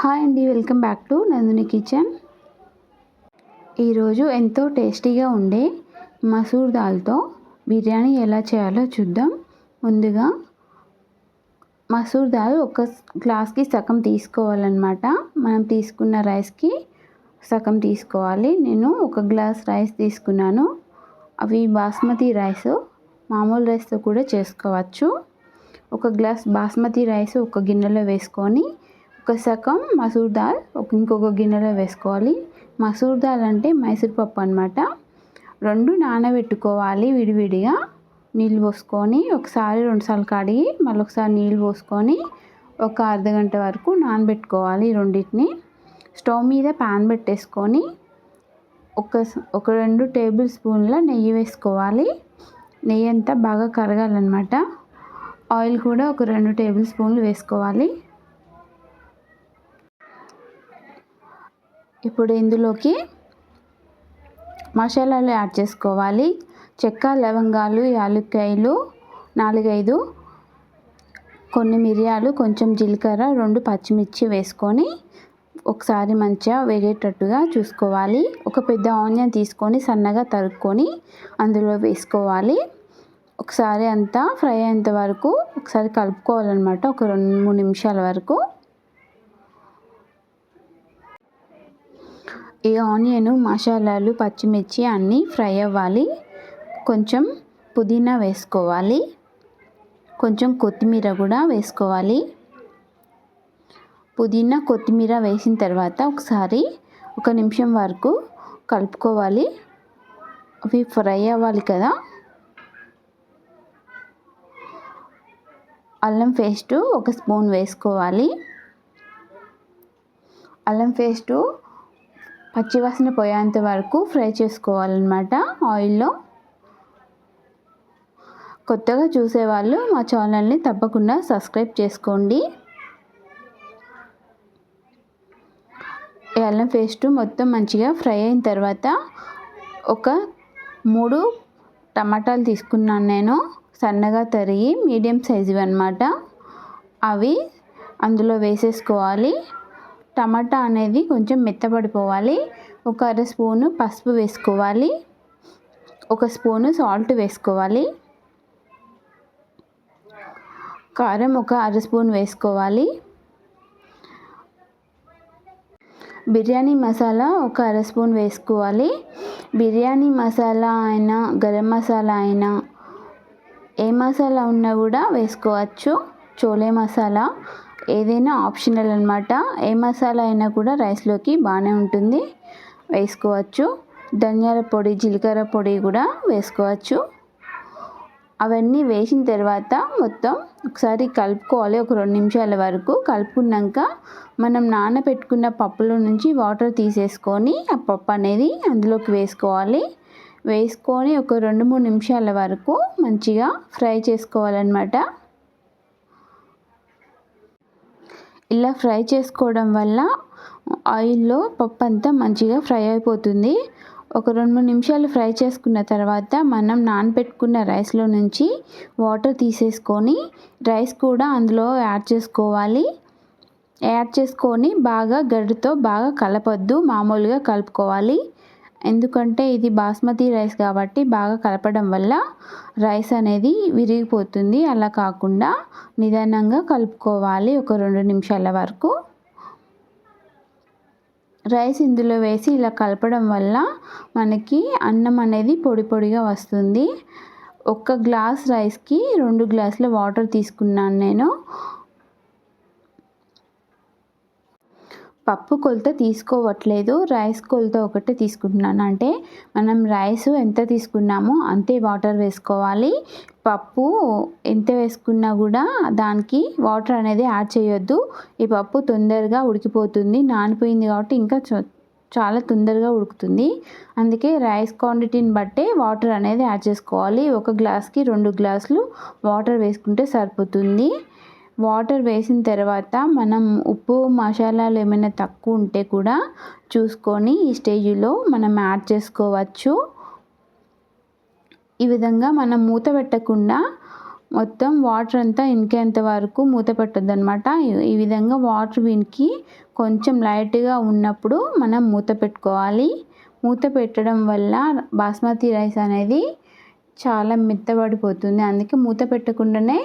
Hi అండి welcome back to Nandini kitchen ఈరోజు ఎంతో టేస్టీగా ఉండే మసూర్ దాల్తో బిర్యానీ ఎలా చేయాలో చూద్దాం. ముందుగా మసూర్ దాల్ ఒక గ్లాస్కి సగం తీసుకోవాలన్నమాట. మనం తీసుకున్న రైస్కి సగం తీసుకోవాలి. నేను ఒక గ్లాస్ రైస్ తీసుకున్నాను. అవి బాస్మతి రైస్ మామూలు రైస్తో కూడా చేసుకోవచ్చు. ఒక గ్లాస్ బాస్మతి రైస్ ఒక గిన్నెలో వేసుకొని ఒక సగం మసూర్ దాల్ ఒక ఇంకొక గిన్నెలో వేసుకోవాలి. మసూర్ దాల్ అంటే మైసూర్ పప్పు అనమాట రెండు నానబెట్టుకోవాలి విడివిడిగా. నీళ్ళు పోసుకొని ఒకసారి రెండుసార్లు కడిగి మళ్ళీ ఒకసారి నీళ్ళు పోసుకొని ఒక అర్ధగంట వరకు నానబెట్టుకోవాలి రెండింటిని. స్టవ్ మీద ప్యాన్ పెట్టేసుకొని ఒక ఒక రెండు టేబుల్ స్పూన్ల నెయ్యి వేసుకోవాలి. నెయ్యి అంతా బాగా కరగాలన్నమాట. ఆయిల్ కూడా ఒక రెండు టేబుల్ స్పూన్లు వేసుకోవాలి. ఇప్పుడు ఇందులోకి మసాలాలు యాడ్ చేసుకోవాలి. చెక్క లవంగాలు యాలక్కాయలు నాలుగైదు. కొన్ని మిరియాలు కొంచెం జీలకర్ర రెండు పచ్చిమిర్చి వేసుకొని ఒకసారి మంచిగా వేగేటట్టుగా చూసుకోవాలి. ఒక పెద్ద ఆనియన్ తీసుకొని సన్నగా తరుక్కొని అందులో వేసుకోవాలి. ఒకసారి అంతా ఫ్రై అయ్యేంత వరకు ఒకసారి కలుపుకోవాలన్నమాట. ఒక రెండు మూడు నిమిషాల వరకు ఈ ఆనియన్ మసాలాలు పచ్చిమిర్చి అన్నీ ఫ్రై అవ్వాలి. కొంచెం పుదీనా వేసుకోవాలి. కొంచెం కొత్తిమీర కూడా వేసుకోవాలి. పుదీనా కొత్తిమీర వేసిన తర్వాత ఒకసారి ఒక నిమిషం వరకు కలుపుకోవాలి. అవి ఫ్రై అవ్వాలి కదా. అల్లం పేస్టు ఒక స్పూన్ వేసుకోవాలి. అల్లం పేస్టు పచ్చివాసన పోయేంత వరకు ఫ్రై చేసుకోవాలన్నమాట ఆయిల్లో. కొత్తగా చూసేవాళ్ళు మా ఛానల్ని తప్పకుండా సబ్స్క్రైబ్ చేసుకోండి. అల్లం పేస్ట్ మొత్తం మంచిగా ఫ్రై అయిన తర్వాత ఒక మూడు టమాటాలు తీసుకున్నాను నేను సన్నగా తరిగి మీడియం సైజు అనమాట అవి అందులో వేసేసుకోవాలి. టమాటా అనేది కొంచెం మెత్తపడిపోవాలి ఒక అర స్పూను పసుపు వేసుకోవాలి. ఒక స్పూను సాల్ట్ వేసుకోవాలి. కారం ఒక అర స్పూన్ వేసుకోవాలి. బిర్యానీ మసాలా ఒక అర స్పూన్ వేసుకోవాలి. బిర్యానీ మసాలా అయినా గరం మసాలా అయినా ఏ మసాలా ఉన్నా కూడా వేసుకోవచ్చు. చోలే మసాలా. ఏదైనా ఆప్షనల్ అనమాట ఏ మసాలా అయినా కూడా రైస్లోకి బాగానే ఉంటుంది. వేసుకోవచ్చు. ధనియాల పొడి జీలకర్ర పొడి కూడా వేసుకోవచ్చు. అవన్నీ వేసిన తర్వాత మొత్తం ఒకసారి కలుపుకోవాలి. ఒక రెండు నిమిషాల వరకు కలుపుకున్నాక మనం నానబెట్టుకున్న పప్పులో నుంచి వాటర్ తీసేసుకొని ఆ పప్పు అనేది అందులోకి వేసుకోవాలి. వేసుకొని ఒక రెండు మూడు నిమిషాల వరకు మంచిగా ఫ్రై చేసుకోవాలన్నమాట. ఇలా ఫ్రై చేసుకోవడం వల్ల ఆయిల్లో పప్పు అంతా మంచిగా ఫ్రై అయిపోతుంది. ఒక రెండు మూడు నిమిషాలు ఫ్రై చేసుకున్న తర్వాత మనం నానబెట్టుకున్న రైస్లో నుంచి వాటర్ తీసేసుకొని రైస్ కూడా అందులో యాడ్ చేసుకోవాలి. యాడ్ చేసుకొని బాగా గడ్డతో బాగా కలపొద్దు మామూలుగా కలుపుకోవాలి. ఎందుకంటే ఇది బాస్మతి రైస్ కాబట్టి బాగా కలపడం వల్ల రైస్ అనేది విరిగిపోతుంది. అలా కాకుండా నిదానంగా కలుపుకోవాలి ఒక రెండు నిమిషాల వరకు. రైస్ ఇందులో వేసి ఇలా కలపడం వల్ల మనకి అన్నం అనేది పొడి పొడిగా వస్తుంది. ఒక గ్లాస్ రైస్కి రెండు గ్లాసుల వాటర్ తీసుకున్నాను నేను. పప్పు కొలత తీసుకోవట్లేదు రైస్ కొలత ఒకటే తీసుకుంటున్నాను. అంటే మనం రైస్ ఎంత తీసుకున్నామో అంతే వాటర్ వేసుకోవాలి. పప్పు ఎంత వేసుకున్నా కూడా దానికి వాటర్ అనేది యాడ్ చేయొద్దు. ఈ పప్పు తొందరగా ఉడికిపోతుంది నానిపోయింది కాబట్టి ఇంకా చాలా తొందరగా ఉడుకుతుంది. అందుకే రైస్ క్వాంటిటీని బట్టే వాటర్ అనేది యాడ్ చేసుకోవాలి. ఒక గ్లాస్కి రెండు గ్లాసులు వాటర్ వేసుకుంటే సరిపోతుంది. వాటర్ వేసిన తర్వాత మనం ఉప్పు మసాలాలు ఏమైనా తక్కువ ఉంటే కూడా చూసుకొని ఈ స్టేజ్లో మనం యాడ్ చేసుకోవచ్చు. ఈ విధంగా మనం మూత పెట్టకుండా మొత్తం వాటర్ అంతా ఇంకేంత వరకు మూత పెట్టద్దు అనమాట ఈ విధంగా వాటర్ వినికి కొంచెం లైట్గా ఉన్నప్పుడు మనం మూత పెట్టుకోవాలి. మూత పెట్టడం వల్ల బాస్మతి రైస్ అనేది చాలా మెత్తబడిపోతుంది. అందుకే మూత పెట్టకుండానే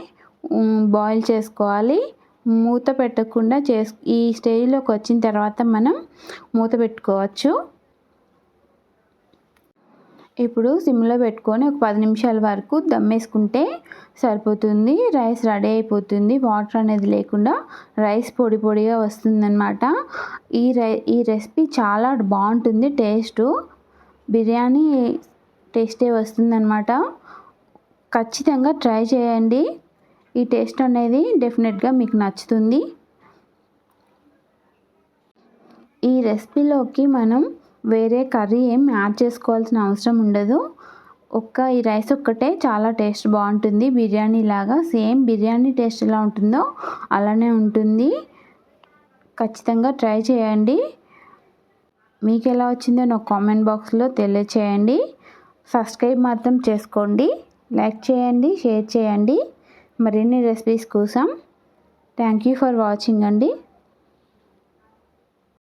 బాయిల్ చేసుకోవాలి. మూత పెట్టకుండా చేస్ ఈ స్టేజ్లోకి వచ్చిన తర్వాత మనం మూత పెట్టుకోవచ్చు. ఇప్పుడు సిమ్లో పెట్టుకొని ఒక పది నిమిషాల వరకు దమ్ వేసుకుంటే సరిపోతుంది. రైస్ రెడీ అయిపోతుంది. వాటర్ అనేది లేకుండా రైస్ పొడి పొడిగా వస్తుందన్నమాట. ఈ రై ఈ రెసిపీ చాలా బాగుంటుంది. టేస్ట్ బిర్యానీ టేస్టే వస్తుందన్నమాట. ఖచ్చితంగా ట్రై చేయండి. ఈ టేస్ట్ అనేది డెఫినెట్గా మీకు నచ్చుతుంది. ఈ రెసిపీలోకి మనం వేరే కర్రీ ఏం యాడ్ చేసుకోవాల్సిన అవసరం ఉండదు. ఒక్క ఈ రైస్ ఒక్కటే చాలా టేస్ట్ బాగుంటుంది. బిర్యానీ లాగా సేమ్ బిర్యానీ టేస్ట్ ఎలా ఉంటుందో అలానే ఉంటుంది. ఖచ్చితంగా ట్రై చేయండి. మీకు ఎలా వచ్చిందో నాకు కామెంట్ బాక్స్లో తెలియచేయండి. సబ్స్క్రైబ్ మాత్రం చేసుకోండి. లైక్ చేయండి షేర్ చేయండి. మరిన్ని రెసిపీస్ కోసం థ్యాంక్ యూ ఫర్ వాచింగ్ అండి.